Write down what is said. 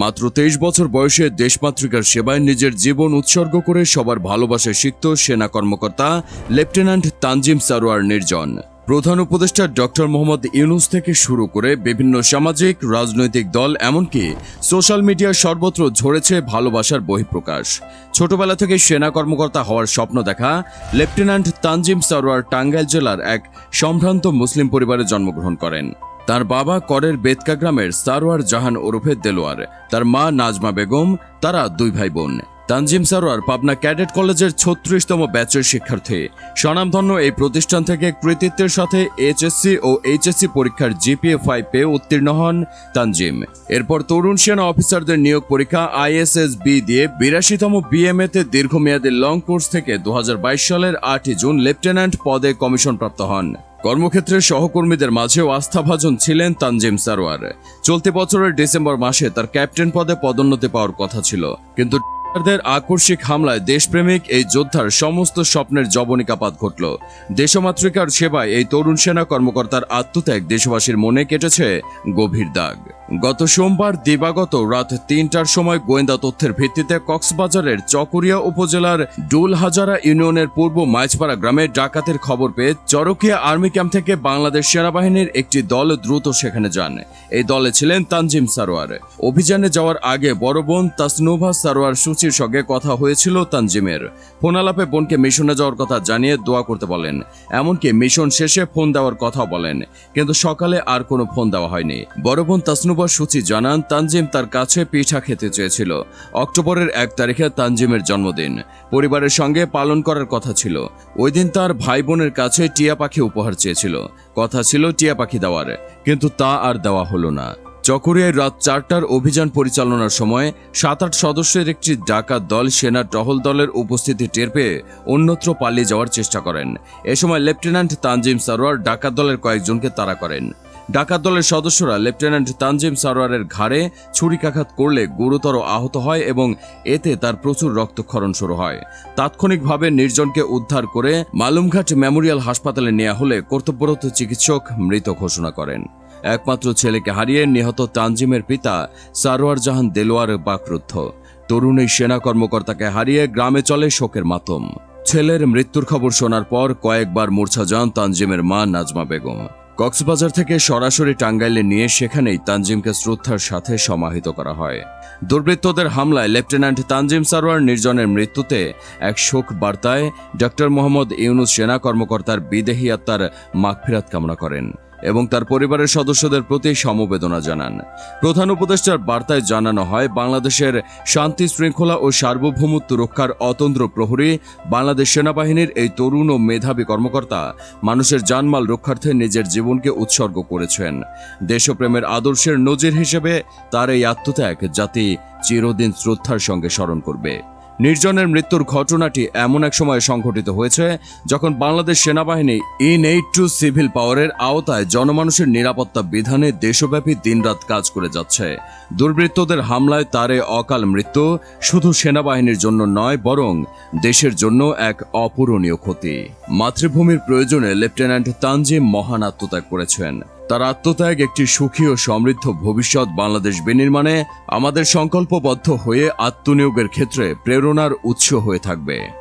মাত্র তেইশ বছর বয়সে দেশমাতৃকার সেবায় নিজের জীবন উৎসর্গ করে সবার ভালোবাসায় শিখত সেনা কর্মকর্তা লেফটেন্যান্ট তানজিম সারোয়ার নির্জন। প্রধান উপদেষ্টা ডক্টর মোহাম্মদ ইউনুস থেকে শুরু করে বিভিন্ন সামাজিক, রাজনৈতিক দল, এমনকি সোশ্যাল মিডিয়া সর্বত্র ঝরেছে ভালোবাসার বহিঃপ্রকাশ। ছোটবেলা থেকে সেনা কর্মকর্তা হওয়ার স্বপ্ন দেখা লেফটেন্যান্ট তানজিম সারোয়ার টাঙ্গাইল জেলার এক সম্ভ্রান্ত মুসলিম পরিবারে জন্মগ্রহণ করেন। তার বাবা করের বেতকা গ্রামের সারোয়ার জাহান ওরফে দেলোয়ার, তার মা নাজমা বেগম, তারা দুই ভাই বোন তানজিম সারোয়ার পাবনা ক্যাডেট কলেজের ছত্রিশতম ব্যাচের শিক্ষার্থী। স্বনামধন্য এই প্রতিষ্ঠান থেকে কৃতিত্বের সাথে এইচএসসি ও এইচএসসি পরীক্ষার জিপিএ ফাইভ পেয়ে উত্তীর্ণ হন তানজিম। এরপর তরুণ সেনা অফিসারদের নিয়োগ পরীক্ষা আইএসএস বি দিয়ে বিরাশিতম বিএমএ তে দীর্ঘমেয়াদী লং কোর্স থেকে দু হাজার বাইশ সালের আটই জুন লেফটেন্যান্ট পদে কমিশন প্রাপ্ত হন। কর্মক্ষেত্রে সহকর্মীদের মাঝেও আস্থাভাজন ছিলেন তানজিম সারোয়ার। চলতি বছরের ডিসেম্বর মাসে তার ক্যাপ্টেন পদে পদোন্নতি পাওয়ার কথা ছিল। কিন্তু দের আকস্মিক হামলায় দেশপ্রেমিক এই যোদ্ধার সমস্ত স্বপ্নের জবনিকাপাত ঘটল। দেশমাতৃকার সেবায় এই তরুণ সেনা কর্মকর্তার আত্মত্যাগ দেশবাসীর মনে কেটেছে গভীর দাগ। গত সোমবার দিবাগত রাত তিনটার সময় গোয়েন্দা তথ্যের ভিত্তিতে কক্সবাজারের চকরিয়া উপজেলার ডুল হাজারা ইউনিয়নের পূর্ব মাইজপাড়া গ্রামে ডাকাতের খবর পেয়ে চরকিয়া আর্মি ক্যাম্প থেকে বাংলাদেশ সেনাবাহিনীর একটি দল দ্রুত সেখানে যান। এই দলে ছিলেন তানজিম সারোয়ার। অভিযানে যাওয়ার আগে বড় বোন তাসনুভা সারোয়ার সুচির সঙ্গে কথা হয়েছিল তানজিমের। ফোন আলাপে বোনকে মিশনে যাওয়ার কথা জানিয়ে দোয়া করতে বলেন। এমনকি মিশন শেষে ফোন দেওয়ার কথা বলেন। কিন্তু সকালে আর কোনো ফোন দেওয়া হয়নি। বড় বোন তাসনুভা সুচি জানান, তানজিম তার কাছে পিঠা খেতে চেয়েছিল। অক্টোবরের এক তারিখে তানজিমের জন্মদিন। পরিবারের সঙ্গে পালন করার কথা ছিল। ওই দিন তার ভাই বোনের কাছে টিয়া পাখি উপহার চেয়েছিল। কথা ছিল টিয়া পাখি দেওয়ার, কিন্তু তা আর দেওয়া হলো না। চকরিয়ায় রাত চারটার অভিযান পরিচালনার সময় সাত আট সদস্যের একটি ডাকাত দল সেনা টহল দলের উপস্থিতি টের পেয়ে অন্যত্র পালিয়ে যাওয়ার চেষ্টা করেন। এ সময় লেফটেন্যান্ট তানজিম সারোয়ার ডাকাত দলের কয়েকজনকে তাড়া করেন। ডাকাত দলের সদস্যরা লেফটেন্যান্ট তানজিম সারোয়ারের ঘাড়ে ছুরিকাঘাত করলে গুরুতর আহত হয় এবং এতে তার প্রচুর রক্তক্ষরণ শুরু হয়। তাৎক্ষণিকভাবে নির্জনকে উদ্ধার করে মালুমঘাট মেমোরিয়াল হাসপাতালে নেওয়া হলে কর্তব্যরত চিকিৎসক মৃত ঘোষণা করেন। একমাত্র ছেলেকে হারিয়ে নিহত তানজিমের পিতা সারোয়ার জাহান দেলোয়ার বাকরুদ্ধ। তরুণ এই সেনা কর্মকর্তাকে হারিয়ে গ্রামে চলে শোকের মাতম ছেলের মৃত্যুর খবর শোনার পর কয়েকবার মূর্ছা যান তানজিমের মা নাজমা বেগম। কক্সবাজার থেকে সরাসরি টাঙ্গাইলে নিয়ে সেখানেই তানজিমকে শ্রদ্ধার সাথে সমাহিত করা হয়। দুর্বৃত্তদের হামলায় লেফটেন্যান্ট তানজিম সারোয়ার নির্জনের মৃত্যুতে এক শোক বার্তায় ডক্টর মোহাম্মদ ইউনুস সেনা কর্মকর্তার বিদেহী আত্মার মাগফিরাত কামনা করেন। এবং তার পরিবারের সদস্যদের প্রতি সমবেদনা জানান। প্রধান উপদেষ্টার বার্তায় জানানো হয়, বাংলাদেশের শান্তি শৃঙ্খলা ও সার্বভৌমত্ব রক্ষার অতন্ত্র প্রহরী বাংলাদেশ সেনাবাহিনীর এই তরুণ ও মেধাবী কর্মকর্তা মানুষের জানমাল রক্ষার্থে নিজের জীবনকে উৎসর্গ করেছেন। দেশপ্রেমের আদর্শের নজির হিসেবে তার এই আত্মত্যাগ জাতি চিরদিন শ্রদ্ধার সঙ্গে স্মরণ করবে। নির্জনের মৃত্যুর ঘটনাটি এমন এক সময় সংঘটিত হয়েছে যখন বাংলাদেশ সেনাবাহিনী ইন এইট টু সিভিল পাওয়ারের আওতায় জনমানুষের নিরাপত্তা বিধানে দেশব্যাপী দিনরাত কাজ করে যাচ্ছে। দুর্বৃত্তদের হামলায় তারে অকাল মৃত্যু শুধু সেনাবাহিনীর জন্য নয়, বরং দেশের জন্য এক অপূরণীয় ক্ষতি। মাতৃভূমির প্রয়োজনে লেফটেন্যান্ট তানজিম মহান আত্মত্যাগ করেছেন। তার আত্মত্যাগ একটি সুখী ও সমৃদ্ধ ভবিষ্যৎ বাংলাদেশ বিনির্মাণে আমাদের সংকল্পবদ্ধ হয়ে আত্মনিয়োগের ক্ষেত্রে প্রেরণার উৎস হয়ে থাকবে।